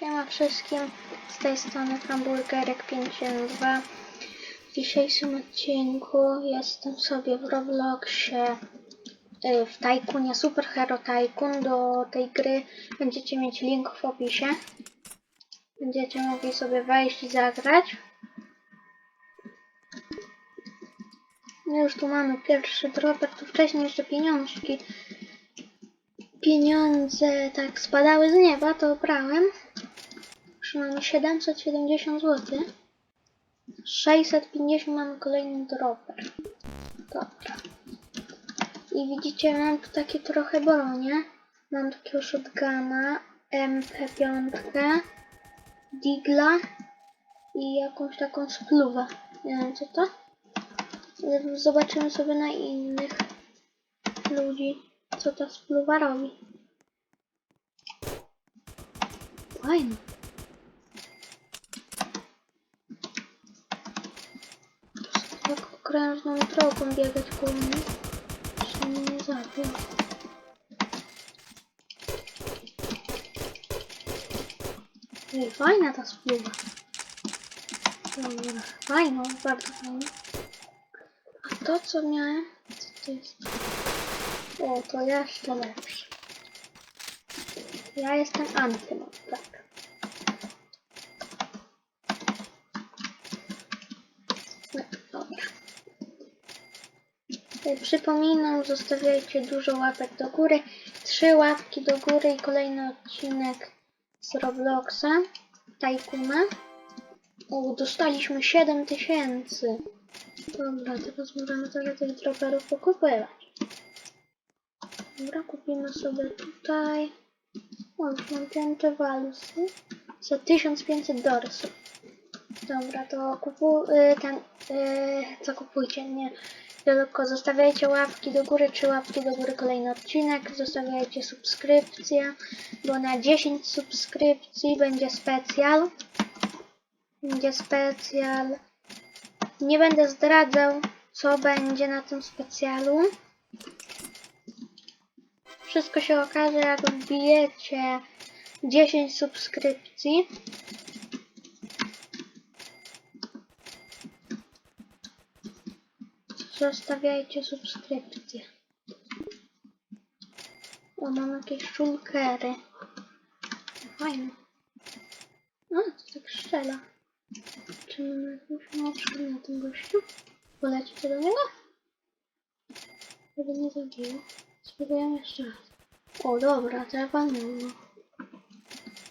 Siema wszystkim, z tej strony Hamburgerek52. W dzisiejszym odcinku jestem sobie w Robloxie y, w Tajkunie, Super Hero Tycoon. Do tej gry będziecie mieć link w opisie. Będziecie mogli sobie wejść i zagrać. Już tu mamy pierwszy dropper, tu wcześniej jeszcze pieniążki. Pieniądze tak spadały z nieba, to brałem. Mamy 770 zł. 650 mamy kolejny dropper. Dobra. I widzicie, mam tu takie trochę bronie. Mam takiego shotguna, MP5, digla i jakąś taką spluwę. Nie wiem co to. Zobaczymy sobie na innych ludzi, co ta spluwa robi. Fajne. Tak okrężną drogą biegać koło mnie. Że mnie nie zabił. Ej, fajna ta spluwa. Dobra, fajna, bardzo fajna. A to co miałem? Co to jest? O, to jeszcze lepsze. Ja jestem antymon, tak. No, dobra. E, Przypominam, zostawiajcie dużo łapek do góry. Trzy łapki do góry i kolejny odcinek z Robloxa, Tajkuna. O, dostaliśmy 7000. Dobra, teraz możemy sobie tych dropperów pokupywać. Dobra, kupimy sobie tutaj. O, mam piąte walusy. Za 1500 dorsów. Dobra, to kupu... Y, ten... Y, co kupujcie? Nie. Tylko zostawiajcie łapki do góry, czy łapki do góry kolejny odcinek. Zostawiajcie subskrypcję, bo na 10 subskrypcji będzie specjal. Będzie specjal. Nie będę zdradzał, co będzie na tym specjalu. Wszystko się okaże, jak wbijecie 10 subskrypcji. Zostawiajcie subskrypcję. O, mam jakieś szulkery. Fajne. O, to tak strzela. Czy mamy jakąś małpkę na tym gościu? Polecicie do niego? Żeby nie zabiło. Spróbujemy jeszcze raz. O, dobra, wolno.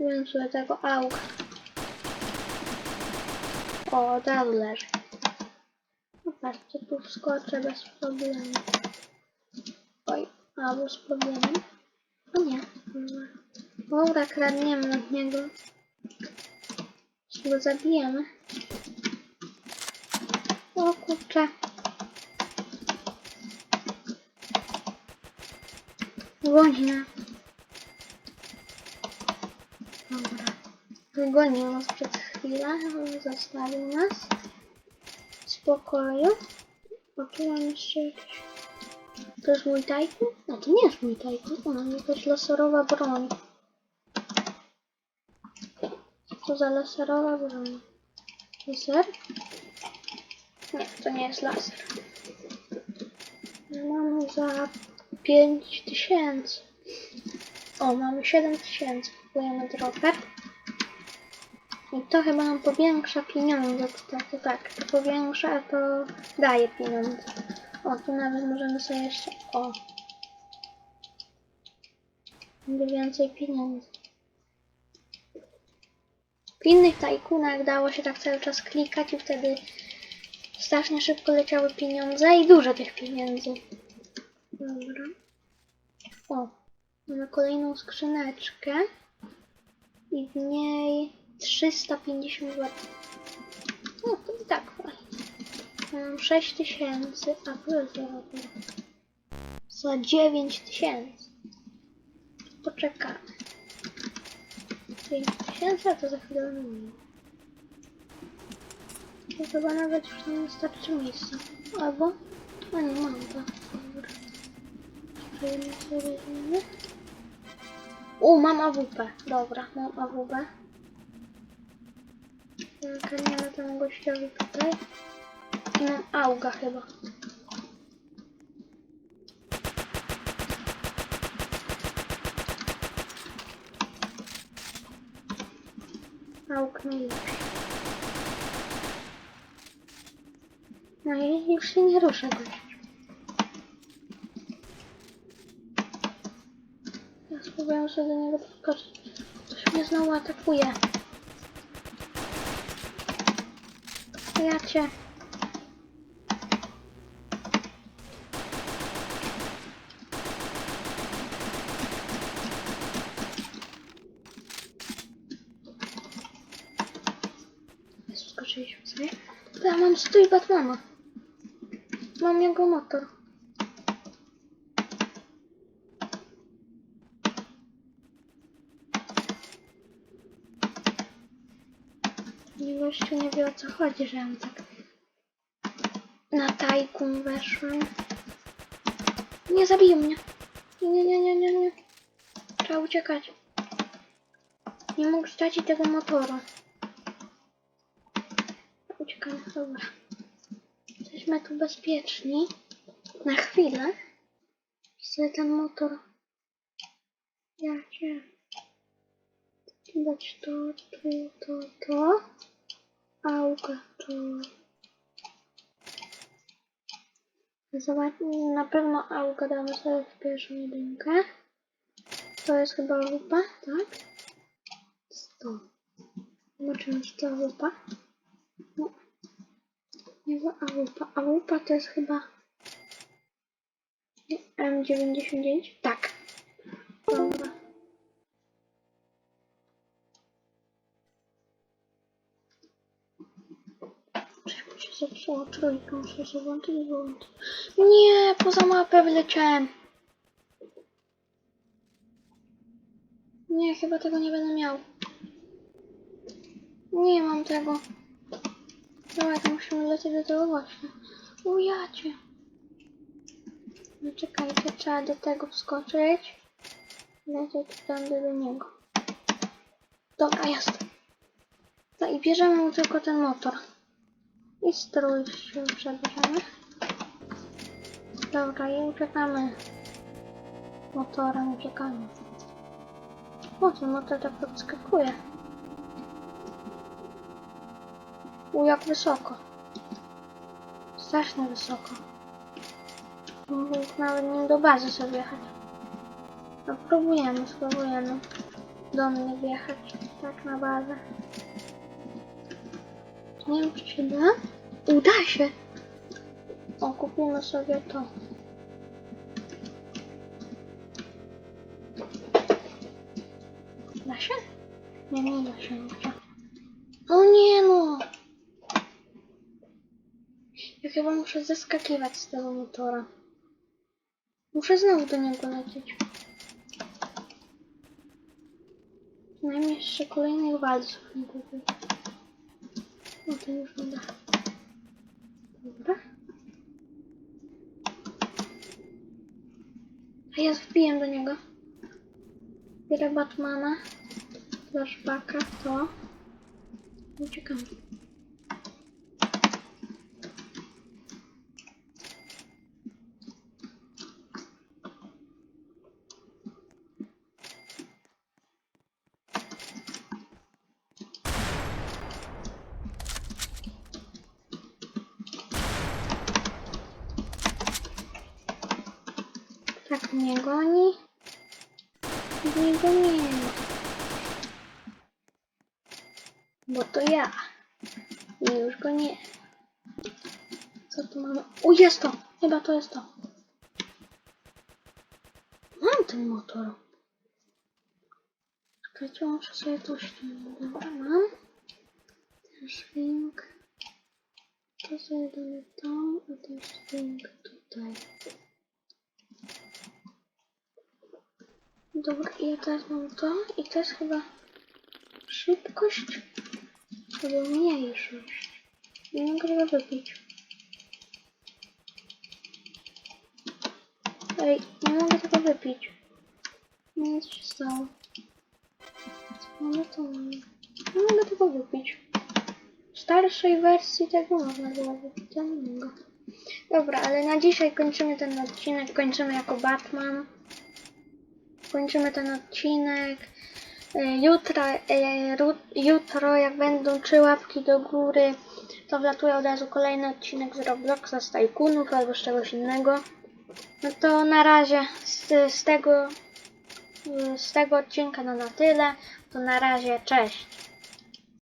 Wiem sobie tego auga. O, tam leży. No patrzcie, tu wskoczę bez problemu. Oj, albo z problemem. O nie. Dobra. Kradniemy od niego. Go zabijemy. O kurczę. Goni nas. Dobra. Wygonił nas przez chwilę, ale zostawił nas. W spokoju. O, tu mam jeszcze jakiś... To jest mój tajkun? No to nie jest mój tajkun. To mam jakaś laserowa broń. Co za laserowa broń? Laser? Nie, to nie jest laser. Mamy za 5000. O, mamy 7000. Kupujemy dropper. I to chyba nam powiększa pieniądze. To, tak, to powiększa, a to daje pieniądze. O, tu nawet możemy sobie jeszcze... O. Będzie więcej pieniędzy. W innych tajkunach dało się tak cały czas klikać i wtedy strasznie szybko leciały pieniądze i dużo tych pieniędzy. Dobra. O, mamy kolejną skrzyneczkę i w niej 350 zł. No to tak fajnie. Mam 6000, a zarobię. Za 9000. Poczekamy. 5000, a to za chwilę minę. To chyba nawet już nie wystarczy miejsca. Albo? A nie, mam to. Dobra. U, mam AWP. Dobra, mam AWP. Zakarmiamy temu gościowi tutaj. Mam auga chyba. Auk najlepszy. No i już się nie rusza gość. Ja spróbuję sobie do niego podskoczyć. Ktoś mnie znowu atakuje. Ja cię. Skoczyliśmy sobie. Ja mam stój Batmana. Mam jego motor. I gościu nie wie o co chodzi, że ja tak na tajkum weszłem. Nie zabiją mnie. Nie, nie, nie, nie, nie. Trzeba uciekać. Nie mógł stracić tego motora. Uciekamy, dobra. Jesteśmy tu bezpieczni. Na chwilę. Chcę ten motor. Ja cię. Dać to, to, to, to. Auga to. Zobacz, na pewno auga damy sobie w pierwszą jedynkę. To jest chyba lupa, tak? 100. Zobaczymy, czy to lupa. No. Nie ma AWP. AWP to jest chyba M99? Tak. Dobra. Się trójkę muszę sobie włączyć. Nie, poza mapę wleciałem. Nie, chyba tego nie będę miał. Nie mam tego. Dobra, to musimy lecieć do tego właśnie. Ujacie. No czekajcie, trzeba do tego wskoczyć. Lecieć tam do niego. Dobra, jest. No i bierzemy mu tylko ten motor. I strój się przebierzemy. Dobra, i uciekamy. Motorem uciekamy. O, ten motor tak podskakuje. U, jak wysoko. Strasznie wysoko. Mógł nawet nie do bazy sobie wjechać. No próbujemy, spróbujemy do mnie wjechać. Tak na bazę. Nie wiem czy się da. Uda się! O, kupimy sobie to. Da się? Nie, nie da się. nie da. O nie no! Ja chyba muszę zeskakiwać z tego motora. Muszę znowu do niego lecieć. Przynajmniej jeszcze kolejnych walców nie kupię. No to już nie da. Dobra. A ja wbiję do niego. Biorę Batmana. Flashbacka, to. Uciekamy. Tak mnie goni. Nie go nie. Bo to ja. I już go nie. Co tu mamy? O, jest to! Chyba to jest to. Mam ten motor. Czekajcie, muszę sobie to ściągnąć. Dobra, mam. Ten szwing. To sobie damy tam, a ten szwing tutaj. Dobra, ja teraz mam to i to jest chyba szybkość albo mniejszość. Nie mogę tego wypić. Ej, nie mogę tego wypić. Nie co się stało. Co mamy to mamy? Nie mogę tego wypić. starszej wersji tego można ale nie mogę. Dobra, ale na dzisiaj kończymy ten odcinek, kończymy jako Batman. Kończymy ten odcinek. E, Jutro, e, jutro jak będą trzy łapki do góry, to wlatuje od razu kolejny odcinek z Robloxa, z Tycoonów albo z czegoś innego. No to na razie z, z tego z tego odcinka no na tyle. To na razie, cześć.